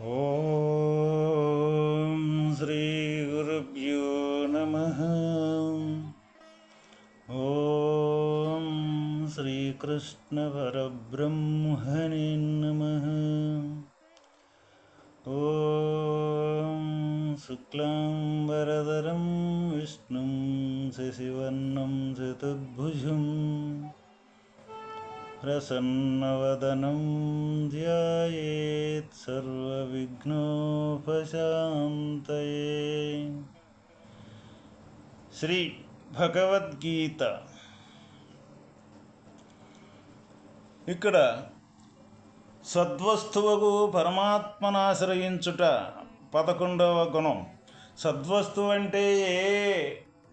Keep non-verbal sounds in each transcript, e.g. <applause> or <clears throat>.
ॐ श्रीगुरुभ्यो नमः। ॐ श्रीकृष्णपरब्रह्मणे नमः। ॐ शुक्लाम्बरधरं विष्णुं शशिवर्णं चतुर्भुजम् प्रसन्नवदनं ध्यायेत् सर्वविघ्नोपशान्तये శ్రీ భగవద్గీత ఇక్కడ సద్వస్తువుకు పరమాత్మనాశ్రయించుట పదకొండవ గుణం సద్వస్తువు అంటే ఏ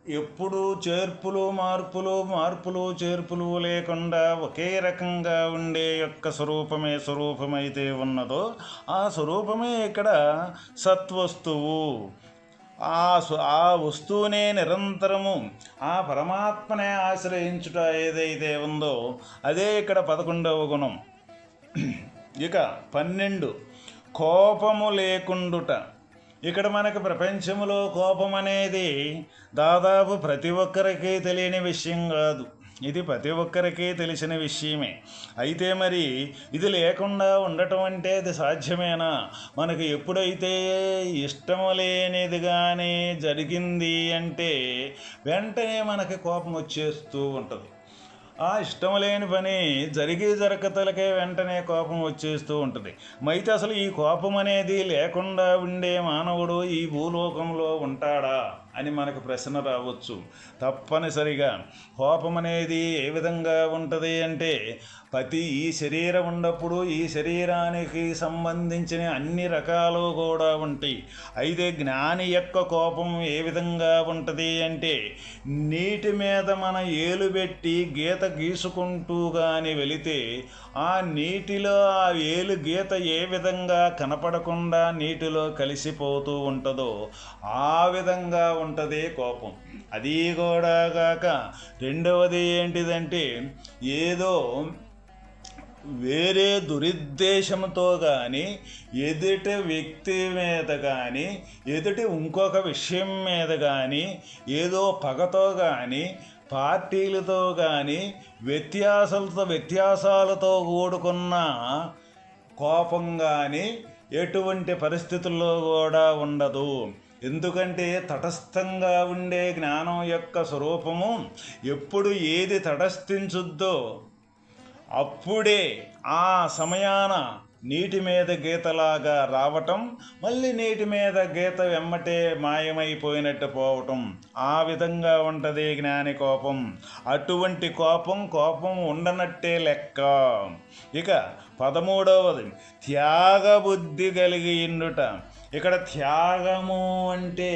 ఎప్పుడు చేర్పులు మార్పులు మార్పులు చేర్పులు లేకుండా ఒకే రకంగా ఉండే యొక్క స్వరూపమే స్వరూపమైతే ఉన్నదో ఆ స్వరూపమే ఇక్కడ సత్వస్తువు. ఆ ఆ వస్తువునే నిరంతరము ఆ పరమాత్మనే ఆశ్రయించుట ఏదైతే ఉందో అదే ఇక్కడ పదకొండవ గుణం. ఇక పన్నెండు. కోపము లేకుండుట. ఇక్కడ మనకు ప్రపంచంలో కోపం అనేది దాదాపు ప్రతి ఒక్కరికి తెలియని విషయం కాదు. ఇది ప్రతి ఒక్కరికి తెలిసిన విషయమే. అయితే మరి ఇది లేకుండా ఉండటం అంటే అది సాధ్యమేనా? మనకు ఎప్పుడైతే ఇష్టము లేనిది కానీ జరిగింది అంటే వెంటనే మనకి కోపం వచ్చేస్తూ ఉంటుంది. ఆ ఇష్టం లేని పని జరిగి జరగతలకే వెంటనే కోపం వచ్చేస్తూ ఉంటుంది. అయితే అసలు ఈ కోపం అనేది లేకుండా ఉండే మానవుడు ఈ భూలోకంలో ఉంటాడా? అని మనకు ప్రశ్న రావచ్చు. తప్పనిసరిగా కోపం అనేది ఏ విధంగా ఉంటుంది అంటే ప్రతి ఈ శరీరం ఉన్నప్పుడు ఈ శరీరానికి సంబంధించిన అన్ని రకాలు కూడా ఉంటాయి. అయితే జ్ఞాని యొక్క కోపం ఏ విధంగా ఉంటుంది అంటే నీటి మీద మన ఏలు పెట్టి గీత గీసుకుంటూ కానీ వెళితే ఆ నీటిలో ఆ ఏలు గీత ఏ విధంగా కనపడకుండా నీటిలో కలిసిపోతూ ఉంటుందో ఆ విధంగా ఉంటుంది కోపం. అది కూడా కాక రెండవది ఏంటిదంటే ఏదో వేరే దురుద్దేశంతో కానీ ఎదుటి వ్యక్తి మీద కానీ ఎదుటి ఇంకొక విషయం మీద కానీ ఏదో పగతో కానీ పార్టీలతో కానీ వ్యత్యాసాలతో వ్యత్యాసాలతో కూడుకున్న కోపం కానీ ఎటువంటి పరిస్థితుల్లో కూడా ఉండదు. ఎందుకంటే తటస్థంగా ఉండే జ్ఞానం యొక్క స్వరూపము ఎప్పుడు ఏది తటస్థించుద్దో అప్పుడే ఆ సమయాన నీటి మీద గీతలాగా రావటం మళ్ళీ నీటి మీద గీత వెమ్మటే మాయమైపోయినట్టు పోవటం. ఆ విధంగా ఉంటుంది జ్ఞాని కోపం. అటువంటి కోపం కోపం ఉండనట్టే లెక్క. ఇక పదమూడవది త్యాగబుద్ధి కలిగి ఇండుట. ఇక్కడ త్యాగము అంటే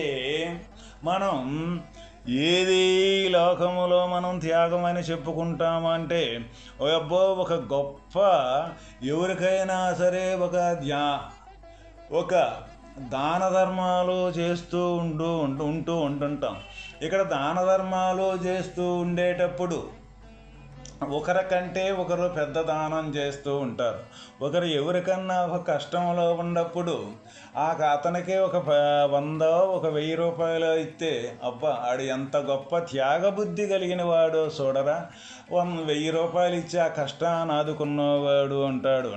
మనం ఏది లోకములో మనం త్యాగం అని చెప్పుకుంటామంటే ఓ అబ్బో ఒక గొప్ప ఎవరికైనా సరే ఒక ధ్యా ఒక దాన ధర్మాలు చేస్తూ ఉంటూ ఉంటూ ఉంటూ ఉంటుంటాం. ఇక్కడ దాన ధర్మాలు చేస్తూ ఉండేటప్పుడు ఒకరికంటే ఒకరు పెద్ద దానం చేస్తూ ఉంటారు. ఒకరు ఎవరికన్నా ఒక కష్టంలో ఉన్నప్పుడు ఆ అతనికే ఒక ప- వంద ఒక వెయ్యి రూపాయలు ఇస్తే అబ్బా ఆడు ఎంత గొప్ప త్యాగబుద్ధి కలిగిన వాడో చూడరా? వన్ వెయ్యి రూపాయలు ఇచ్చి ఆ కష్టాన్ని ఆదుకున్నవాడు అంటాడు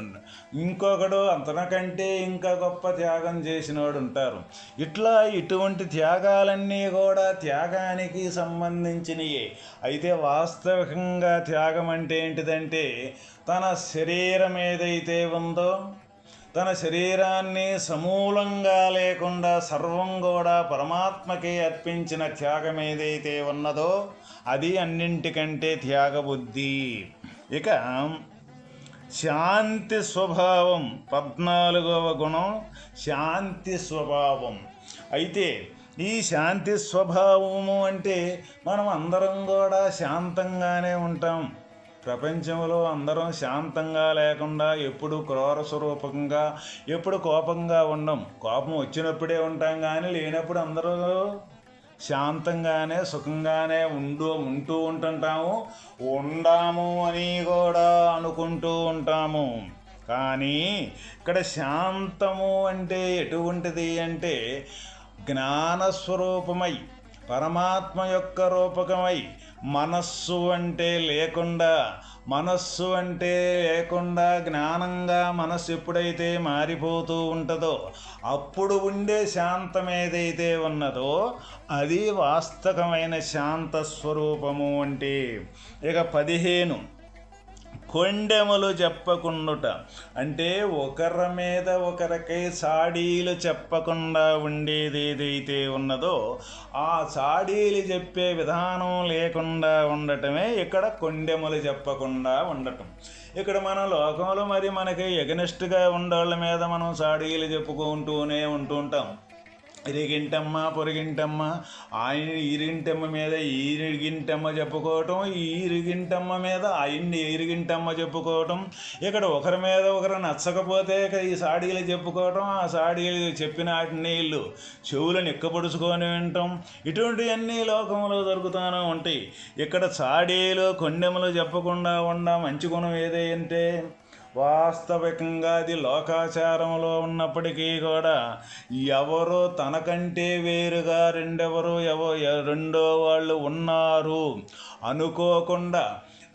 ఇంకొకడు అంతనకంటే ఇంకా గొప్ప త్యాగం చేసినవాడు ఉంటారు. ఇట్లా ఇటువంటి త్యాగాలన్నీ కూడా త్యాగానికి సంబంధించినయే. అయితే వాస్తవికంగా త్యాగం అంటే ఏంటిదంటే తన శరీరం ఏదైతే ఉందో తన శరీరాన్ని సమూలంగా లేకుండా సర్వం కూడా పరమాత్మకే అర్పించిన త్యాగం ఏదైతే ఉన్నదో అది అన్నింటికంటే త్యాగబుద్ధి. ఇక శాంతి స్వభావం పద్నాలుగవ గుణం శాంతి స్వభావం. అయితే ఈ శాంతి స్వభావము అంటే మనం అందరం కూడా శాంతంగానే ఉంటాం. ప్రపంచంలో అందరం శాంతంగా లేకుండా ఎప్పుడు క్రూర స్వరూపంగా ఎప్పుడు కోపంగా ఉండం. కోపం వచ్చినప్పుడే ఉంటాం కానీ లేనప్పుడు అందరూ శాంతంగానే సుఖంగానే ఉండు ఉంటూ ఉంటుంటాము. ఉండాము అని కూడా అనుకుంటూ ఉంటాము. కానీ ఇక్కడ శాంతము అంటే ఎటువంటిది అంటే జ్ఞానస్వరూపమై పరమాత్మ యొక్క రూపకమై మనస్సు అంటే లేకుండా మనస్సు అంటే లేకుండా జ్ఞానంగా మనస్సు ఎప్పుడైతే మారిపోతూ ఉంటుందో అప్పుడు ఉండే శాంతం ఏదైతే ఉన్నదో అది వాస్తవమైన శాంత స్వరూపము అంటే. ఇక పదిహేను. కొండెములు చెప్పకుండుట. అంటే ఒకరి మీద ఒకరికి సాడీలు చెప్పకుండా ఉండేది ఏదైతే ఉన్నదో ఆ సాడీలు చెప్పే విధానం లేకుండా ఉండటమే ఇక్కడ కొండెములు చెప్పకుండా ఉండటం. ఇక్కడ మన లోకంలో మరి మనకి ఎగనెస్ట్గా ఉండేళ్ళ మీద మనం సాడీలు చెప్పుకుంటూనే ఉంటుంటాం ఇరిగింటమ్మ పొరిగింటమ్మ ఆయన ఇరిగింటమ్మ మీద ఈరిగింటమ్మ చెప్పుకోవటం ఈ ఇరిగింటమ్మ మీద ఆయన్ని ఇరిగింటమ్మ చెప్పుకోవటం. ఇక్కడ ఒకరి మీద ఒకరు నచ్చకపోతే ఇక ఈ సాడీలు చెప్పుకోవటం ఆ సాడీలు చెప్పిన వాటిని వీళ్ళు చెవులు నిక్కపడుచుకొని వినటం. ఇటువంటివన్నీ లోకంలో దొరుకుతూనే ఉంటాయి. ఇక్కడ సాడీలు కొండెములు చెప్పకుండా ఉండ మంచి గుణం ఏదంటే వాస్తవికంగా అది లోకాచారంలో ఉన్నప్పటికీ కూడా ఎవరో తనకంటే వేరుగా రెండెవరు ఎవ రెండో వాళ్ళు ఉన్నారు అనుకోకుండా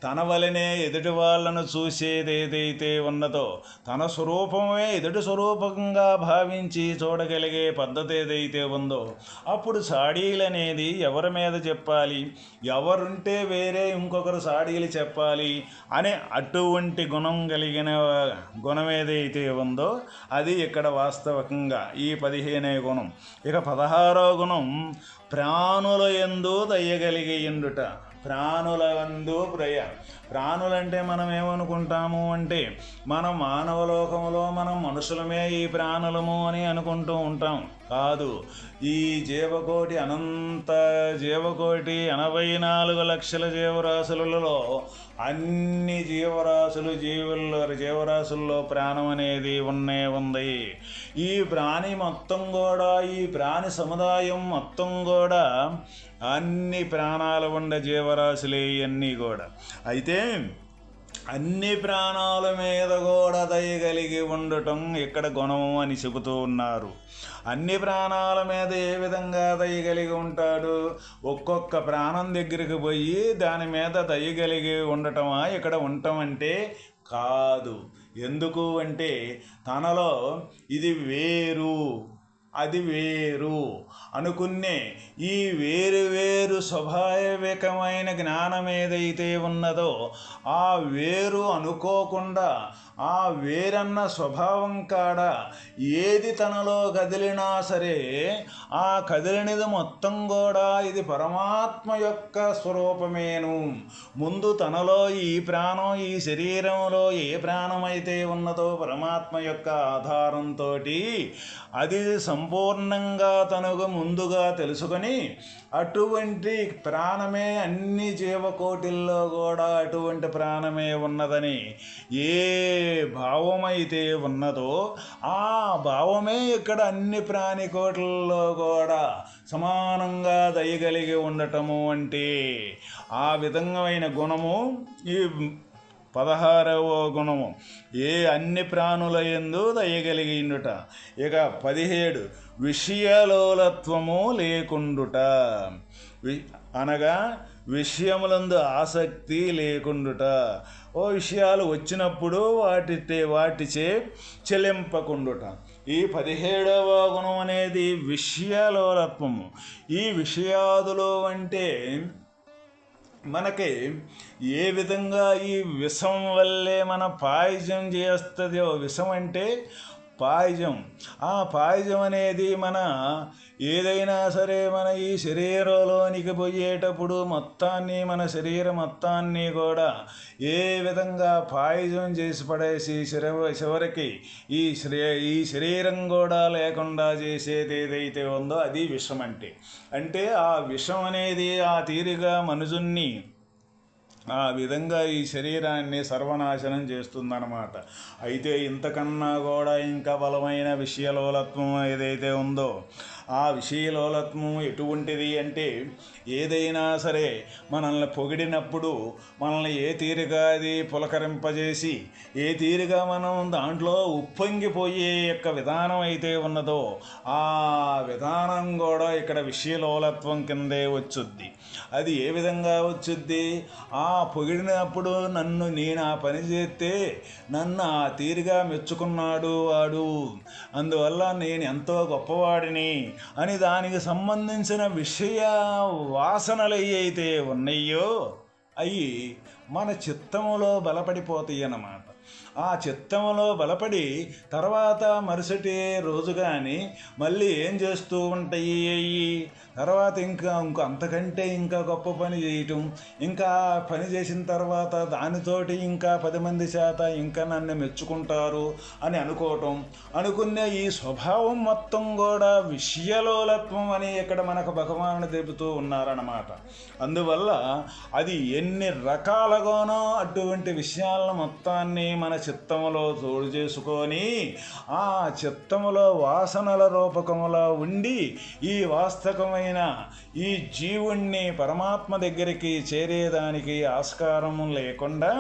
తన వలనే ఎదుటి వాళ్ళను చూసేది ఏదైతే ఉన్నదో తన స్వరూపమే ఎదుటి స్వరూపంగా భావించి చూడగలిగే పద్ధతి ఏదైతే ఉందో అప్పుడు సాడీలు అనేది ఎవరి మీద చెప్పాలి? ఎవరుంటే వేరే ఇంకొకరు సాడీలు చెప్పాలి అనే అటువంటి గుణం కలిగిన గుణం ఏదైతే ఉందో అది ఇక్కడ వాస్తవికంగా ఈ పదిహేనే గుణం. ఇక పదహారో గుణం ప్రాణుల ఎందు దయ్యగలిగి ఇండుట. ప్రాణుల వందు ప్రయ. ప్రాణులంటే మనం ఏమనుకుంటాము అంటే మనం మానవ లోకంలో మనం మనుషులమే ఈ ప్రాణులము అని అనుకుంటూ ఉంటాం. కాదు ఈ జీవకోటి అనంత జీవకోటి ఎనభై నాలుగు లక్షల జీవరాశులలో అన్ని జీవరాశులు జీవుల్లో జీవరాశుల్లో ప్రాణం అనేది ఉన్నే ఉంది. ఈ ప్రాణి మొత్తం కూడా ఈ ప్రాణి సముదాయం మొత్తం కూడా అన్ని ప్రాణాలు ఉండే జీవరాశులే ఇవన్నీ కూడా. అయితే అన్ని ప్రాణాల మీద కూడా దయగలిగి ఉండటం ఇక్కడ గుణము అని చెబుతూ ఉన్నారు. అన్ని ప్రాణాల మీద ఏ విధంగా దయగలిగి ఉంటాడు? ఒక్కొక్క ప్రాణం దగ్గరికి పోయి దాని మీద దయగలిగి ఉండటమా? ఇక్కడ ఉండటం అంటే కాదు. ఎందుకు అంటే తనలో ఇది వేరు. అది వేరు. అనుకునే ఈ వేరు వేరు స్వాభావికమైన జ్ఞానం ఏదైతే ఉన్నదో ఆ వేరు అనుకోకుండా ఆ వేరన్న స్వభావం కాడ ఏది తనలో కదిలినా సరే ఆ కదిలినది మొత్తం కూడా ఇది పరమాత్మ యొక్క స్వరూపమేను. ముందు తనలో ఈ ప్రాణం ఈ శరీరంలో ఏ ప్రాణం అయితే ఉన్నదో పరమాత్మ యొక్క ఆధారంతో అది సం సంపూర్ణంగా తనకు ముందుగా తెలుసుకొని అటువంటి ప్రాణమే అన్ని జీవకోటిల్లో కూడా అటువంటి ప్రాణమే ఉన్నదని ఏ భావమైతే ఉన్నదో ఆ భావమే ఇక్కడ అన్ని ప్రాణికోట్లలో కూడా సమానంగా దయగలిగి ఉండటము అంటే ఆ విధమైన గుణము ఈ పదహారవ గుణము. ఏ అన్ని ప్రాణుల ఎందు దయగలిగిండుట ఇక పదిహేడు విషయలోలత్వము లేకుండుట. వి- అనగా విషయములందు ఆసక్తి లేకుండుట. ఓ విషయాలు వచ్చినప్పుడు వాటి వాటిచే చెలింపకుండుట ఈ పదిహేడవ గుణం అనేది విషయలోలత్వము. ఈ విషయాదులో అంటే మనకి ఏ విధంగా ఈ విషం వల్లే మన పాయసం చేస్తుందో విషం అంటే పాయిజం. ఆ పాయిజం అనేది మన ఏదైనా సరే మన ఈ శరీరంలోనికి పోయేటప్పుడు మొత్తాన్ని మన శరీరం మొత్తాన్ని కూడా ఏ విధంగా పాయిజం చేసి పడేసి శరవ చివరికి ఈ శరీ ఈ శరీరం కూడా లేకుండా చేసేది ఏదైతే ఉందో అది విషం అంటే అంటే ఆ విషం అనేది ఆ తీరిగా మనుజున్ని ఆ విధంగా ఈ శరీరాన్ని సర్వనాశనం చేస్తుందన్నమాట. అయితే ఇంతకన్నా కూడా ఇంకా బలమైన విషయలోలత్వం ఏదైతే ఉందో ఆ విషయలోలత్వం ఎటువంటిది అంటే ఏదైనా సరే మనల్ని పొగిడినప్పుడు మనల్ని ఏ తీరుగా అది పులకరింపజేసి ఏ తీరుగా మనం దాంట్లో ఉప్పొంగిపోయే యొక్క విధానం అయితే ఉన్నదో ఆ విధానం కూడా ఇక్కడ విషయలోలత్వం కిందే వచ్చుద్ది. అది ఏ విధంగా వచ్చుద్ది? ఆ పొగిడినప్పుడు నన్ను నేను ఆ పని చేస్తే నన్ను ఆ తీరుగా మెచ్చుకున్నాడు వాడు. అందువల్ల నేను ఎంతో గొప్పవాడిని అని దానికి సంబంధించిన విషయ వాసనలు అయితే ఉన్నాయో అవి మన చిత్తములో బలపడిపోతాయి అన్నమాట ఆ చిత్తంలో బలపడి తర్వాత మరుసటి రోజు కానీ మళ్ళీ ఏం చేస్తూ ఉంటాయి? అయ్యి తర్వాత ఇంకా ఇంకో అంతకంటే ఇంకా గొప్ప పని చేయటం ఇంకా పని చేసిన తర్వాత దానితోటి ఇంకా పది మంది చేత ఇంకా నన్ను మెచ్చుకుంటారు అని అనుకోవటం అనుకునే ఈ స్వభావం మొత్తం కూడా విషయలోలత్వం అని ఇక్కడ మనకు భగవానుడు తెలుపుతూ ఉన్నారన్నమాట. అందువల్ల అది ఎన్ని రకాలుగానో అటువంటి విషయాలను మొత్తాన్ని మన చిత్తములో తోడు చేసుకొని ఆ చిత్తములో వాసనల రూపకములో ఉండి ఈ వాస్తవమైన ఈ జీవుణ్ణి పరమాత్మ దగ్గరికి చేరేదానికి ఆస్కారం లేకుండా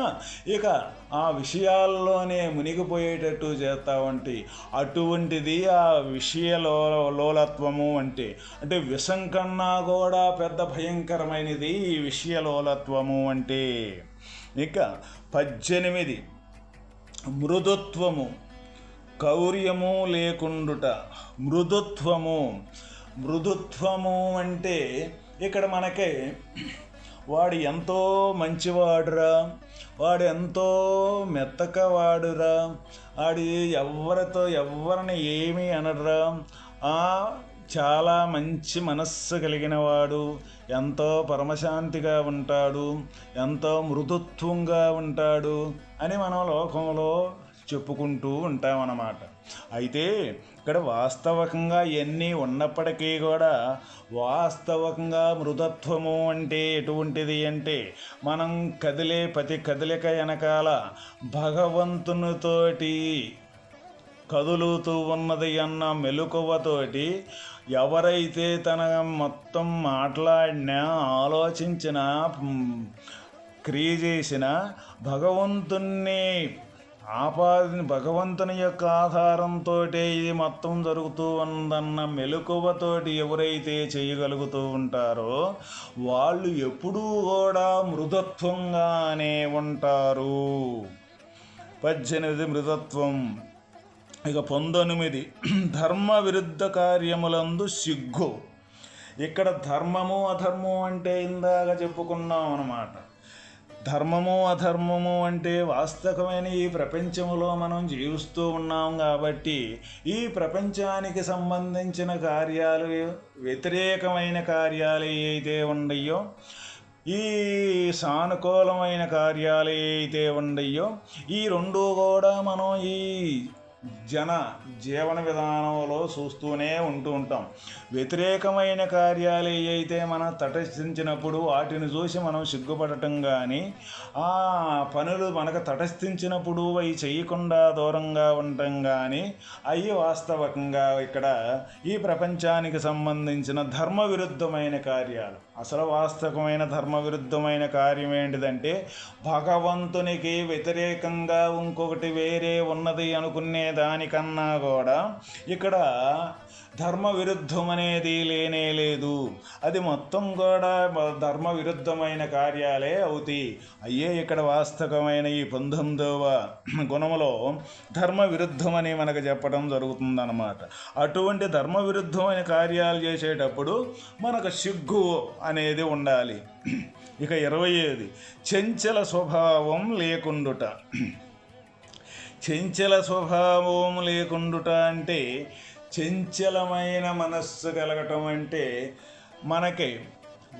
ఇక ఆ విషయాల్లోనే మునిగిపోయేటట్టు చేస్తావంటి అటువంటిది ఆ విషయలో లోలత్వము అంటే అంటే విషం కన్నా కూడా పెద్ద భయంకరమైనది ఈ విషయలోలత్వము అంటే. ఇక పద్దెనిమిది మృదుత్వము కౌర్యము లేకుండుట. మృదుత్వము మృదుత్వము అంటే ఇక్కడ మనకి వాడు ఎంతో మంచివాడురా వాడు ఎంతో మెత్తకవాడురా వాడు ఎవరితో ఎవరిని ఏమీ అనడురా చాలా మంచి మనస్సు కలిగిన వాడు ఎంతో పరమశాంతిగా ఉంటాడు ఎంతో మృదుత్వంగా ఉంటాడు అని మనం లోకంలో చెప్పుకుంటూ ఉంటామన్నమాట. అయితే ఇక్కడ వాస్తవకంగా ఎన్ని ఉన్నప్పటికీ కూడా వాస్తవకంగా మృదత్వము అంటే ఎటువంటిది అంటే మనం కదిలే ప్రతి కదలిక వెనకాల భగవంతునితోటి కదులుతూ ఉన్నది అన్న మెలకువతోటి ఎవరైతే తన మొత్తం మాట్లాడినా ఆలోచించిన క్రియ చేసిన భగవంతుణ్ణి ఆపాదిని భగవంతుని యొక్క ఆధారంతో ఇది మొత్తం జరుగుతూ ఉందన్న మెలకువతోటి ఎవరైతే చేయగలుగుతూ ఉంటారో వాళ్ళు ఎప్పుడూ కూడా మృదత్వంగానే ఉంటారు. పద్దెనిమిది మృదత్వం. ఇక పంతొమ్మిది <clears throat> ధర్మ విరుద్ధ కార్యములందు సిగ్గు. ఇక్కడ ధర్మము అధర్మము అంటే ఇందాక చెప్పుకున్నాం అన్నమాట. ధర్మము అధర్మము అంటే వాస్తవమైన ఈ ప్రపంచంలో మనం జీవిస్తూ ఉన్నాం కాబట్టి ఈ ప్రపంచానికి సంబంధించిన కార్యాలు వ్యతిరేకమైన కార్యాలు ఏవైతే ఉన్నాయో ఈ సానుకూలమైన కార్యాలు ఏవైతే ఉన్నాయో ఈ రెండు కూడా మనం ఈ జన జీవన విధానంలో చూస్తూనే ఉంటూ ఉంటాం. వ్యతిరేకమైన కార్యాలు అయితే మనం తటస్థించినప్పుడు వాటిని చూసి మనం సిగ్గుపడటం కానీ ఆ పనులు మనకు తటస్థించినప్పుడు అవి చేయకుండా దూరంగా ఉండటం కానీ అవి వాస్తవకంగా ఇక్కడ ఈ ప్రపంచానికి సంబంధించిన ధర్మ విరుద్ధమైన కార్యాలు. అసలు వాస్తవమైన ధర్మ విరుద్ధమైన కార్యం ఏంటిదంటే భగవంతునికి వ్యతిరేకంగా ఇంకొకటి వేరే ఉన్నది అనుకునే దానికన్నా కూడా ఇక్కడ ధర్మ విరుద్ధం అనేది లేనే లేదు. అది మొత్తం కూడా ధర్మ విరుద్ధమైన కార్యాలే అవుతాయి అయ్యే ఇక్కడ వాస్తవమైన ఈ పంతొమ్మిదవ గుణములో ధర్మ విరుద్ధమని మనకు చెప్పడం జరుగుతుందన్నమాట. అటువంటి ధర్మ విరుద్ధమైన కార్యాలు చేసేటప్పుడు మనకు సిగ్గు అనేది ఉండాలి. ఇక ఇరవై ఐదు. చెంచల స్వభావం లేకుండుట. చెంచల స్వభావం లేకుండుట అంటే చెంచలమైన మనస్సు కలగటం అంటే మనకి.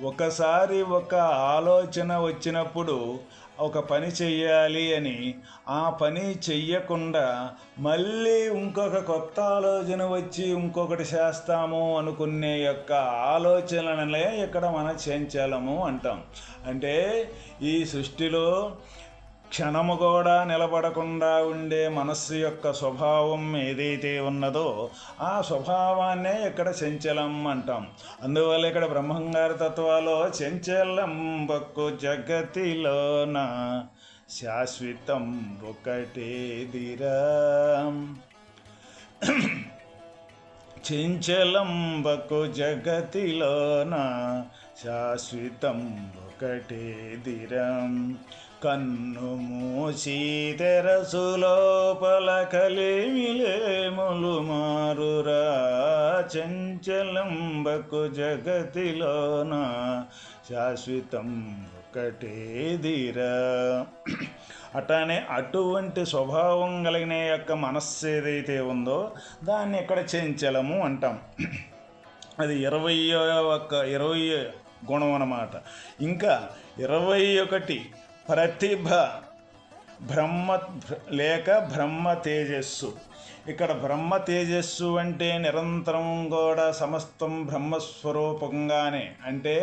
ఒకసారి ఒక ఆలోచన వచ్చినప్పుడు ఒక పని చెయ్యాలి అని ఆ పని చెయ్యకుండా మళ్ళీ ఇంకొక కొత్త ఆలోచన వచ్చి ఇంకొకటి చేస్తాము అనుకునే యొక్క ఆలోచనలే ఇక్కడ మన చెంచలము అంటాం. అంటే ఈ సృష్టిలో క్షణము కూడా నిలబడకుండా ఉండే మనస్సు యొక్క స్వభావం ఏదైతే ఉన్నదో ఆ స్వభావాన్నే ఇక్కడ చంచలం అంటాం. అందువల్ల ఇక్కడ బ్రహ్మంగారి తత్వాలో చంచలం బక్కు జగతిలోన శాశ్వతం ఒకటేదిరా చెంచలంబకు జగతిలోన శాశ్వతం ఒకటేదిరం కన్ను మూసి తెరసు లోపల కలిమిలేములు మారురా చంచలంబకు జగతిలోన శాశ్వతం ఒకటేదిరా అట్లానే అటువంటి స్వభావం కలిగిన యొక్క మనస్సు ఏదైతే ఉందో దాన్ని ఇక్కడ చంచలము అంటాం. అది ఇరవై ఒక్క ఇరవై గుణం అన్నమాట. ఇంకా ఇరవై ఒకటి ప్రతిభ బ్రహ్మ లేక బ్రహ్మ తేజస్సు. ఇక్కడ బ్రహ్మ తేజస్సు అంటే నిరంతరం కూడా సమస్తం బ్రహ్మస్వరూపంగానే అంటే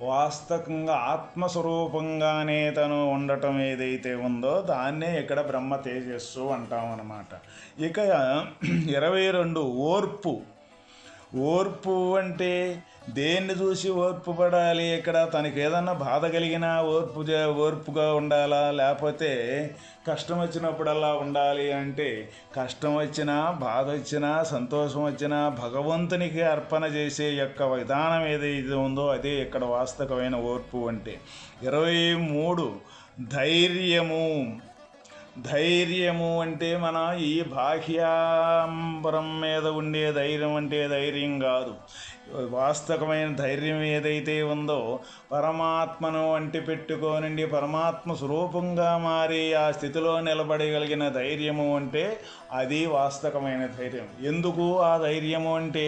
వాస్తవంగా ఆత్మస్వరూపంగానే తను ఉండటం ఏదైతే ఉందో దాన్నే ఇక్కడ బ్రహ్మ తేజస్సు అంటాం అన్నమాట. ఇక ఇరవై రెండు ఓర్పు. ఓర్పు అంటే దేన్ని చూసి ఓర్పు పడాలి? ఇక్కడ తనకి ఏదన్నా బాధ కలిగినా ఓర్పు ఓర్పుగా ఉండాలా? లేకపోతే కష్టం వచ్చినప్పుడల్లా ఉండాలి అంటే కష్టం వచ్చినా బాధ వచ్చినా సంతోషం వచ్చినా భగవంతునికి అర్పణ చేసే యొక్క విధానం ఏదైతే ఉందో అదే ఇక్కడ వాస్తవమైన ఓర్పు అంటే. ఇరవై మూడు ధైర్యము. ధైర్యము అంటే మన ఈ బాహ్యాంబరం మీద ఉండే ధైర్యం అంటే ధైర్యం కాదు. వాస్తవమైన ధైర్యం ఏదైతే ఉందో పరమాత్మను అంటి పెట్టుకోనండి పరమాత్మ స్వరూపంగా మారి ఆ స్థితిలో నిలబడగలిగిన ధైర్యము అంటే అది వాస్తవమైన ధైర్యం. ఎందుకు ఆ ధైర్యము అంటే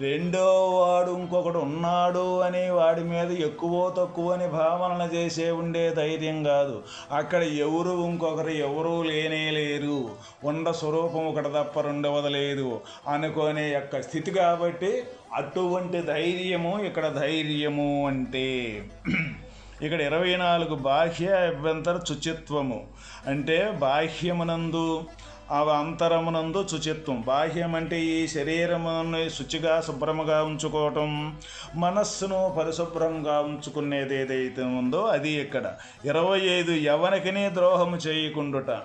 రెండో వాడు ఇంకొకడు ఉన్నాడు అని వాడి మీద ఎక్కువ తక్కువ అని భావనలు చేసే ఉండే ధైర్యం కాదు. అక్కడ ఎవరు ఇంకొకరు ఎవరూ లేనే లేరు. ఉండ స్వరూపం ఒకటి తప్ప రెండవది లేదు. అనుకునే యొక్క స్థితి కాబట్టి అటువంటి ధైర్యము ఇక్కడ ధైర్యము అంటే <clears throat> ఇక్కడ ఇరవై నాలుగు బాహ్య అభ్యంతర శుచిత్వము. అంటే బాహ్యమునందు అవి అంతరమునందు శుచిత్వం. బాహ్యం అంటే ఈ శరీరమును శుచిగా శుభ్రముగా ఉంచుకోవటం. మనస్సును పరిశుభ్రంగా ఉంచుకునేది ఏదైతే ఉందో అది ఇక్కడ. ఇరవై ఐదు ఎవరికిని ద్రోహము చేయకుండుట.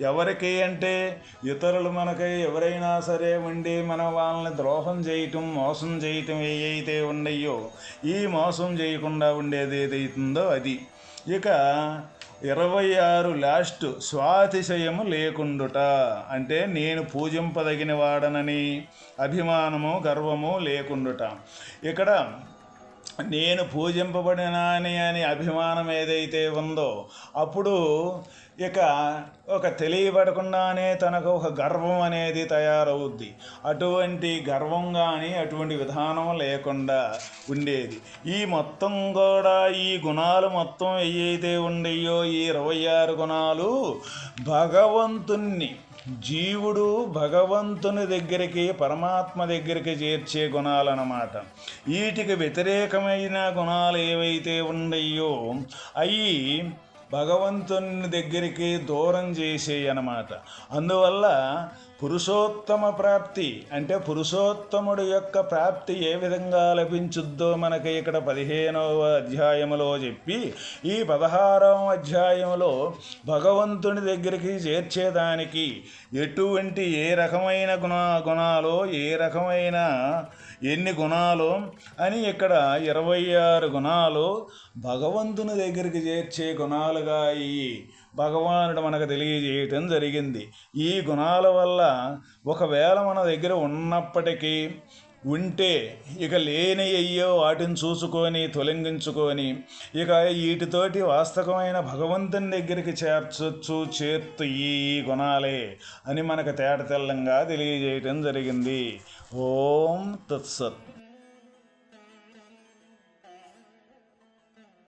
ఎవరికి అంటే ఇతరులు మనకై ఎవరైనా సరే ఉండి మన వాళ్ళని ద్రోహం చేయటం మోసం చేయటం ఏవైతే ఉన్నాయో ఈ మోసం చేయకుండా ఉండేది ఏదైతుందో అది. ఇక ఇరవై ఆరు లాస్ట్ స్వాతిశయము లేకుండుట. అంటే నేను పూజింపదగిన వాడనని అభిమానము గర్వము లేకుండుట. ఇక్కడ నేను పూజింపబడినాని అని అభిమానం ఏదైతే ఉందో అప్పుడు ఇక ఒక తెలియబడకుండానే తనకు ఒక గర్వం అనేది తయారవుద్ది. అటువంటి గర్వం కానీ అటువంటి విధానం లేకుండా ఉండేది. ఈ మొత్తం కూడా ఈ గుణాలు మొత్తం ఏవైతే ఉండయో ఈ ఇరవై ఆరు గుణాలు భగవంతుణ్ణి జీవుడు భగవంతుని దగ్గరికి పరమాత్మ దగ్గరికి చేర్చే గుణాలన్నమాట. వీటికి వ్యతిరేకమైన గుణాలు ఏవైతే ఉన్నాయో అవి భగవంతుని దగ్గరికి దూరం చేసేయి అన్నమాట అందువల్ల పురుషోత్తమ ప్రాప్తి అంటే పురుషోత్తముడు యొక్క ప్రాప్తి ఏ విధంగా లభించుద్దో మనకి ఇక్కడ పదిహేనవ అధ్యాయములో చెప్పి ఈ పదహారవ అధ్యాయంలో భగవంతుని దగ్గరికి చేర్చేదానికి ఎటువంటి ఏ రకమైన గుణ గుణాలు ఏ రకమైన ఎన్ని గుణాలు అని ఇక్కడ ఇరవై ఆరు గుణాలు భగవంతుని దగ్గరికి చేర్చే గుణాలుగా ఈ భగవానుడు మనకు తెలియజేయటం జరిగింది. ఈ గుణాల వల్ల ఒకవేళ మన దగ్గర ఉన్నప్పటికీ ఉంటే ఇక లేని అయ్యో వాటిని చూసుకొని తొలగించుకొని ఇక వీటితోటి వాస్తవమైన భగవంతుని దగ్గరికి చేర్చొచ్చు చేర్తు ఈ గుణాలే అని మనకు తేట తెల్లంగా తెలియజేయటం జరిగింది. ఓం తత్సత్.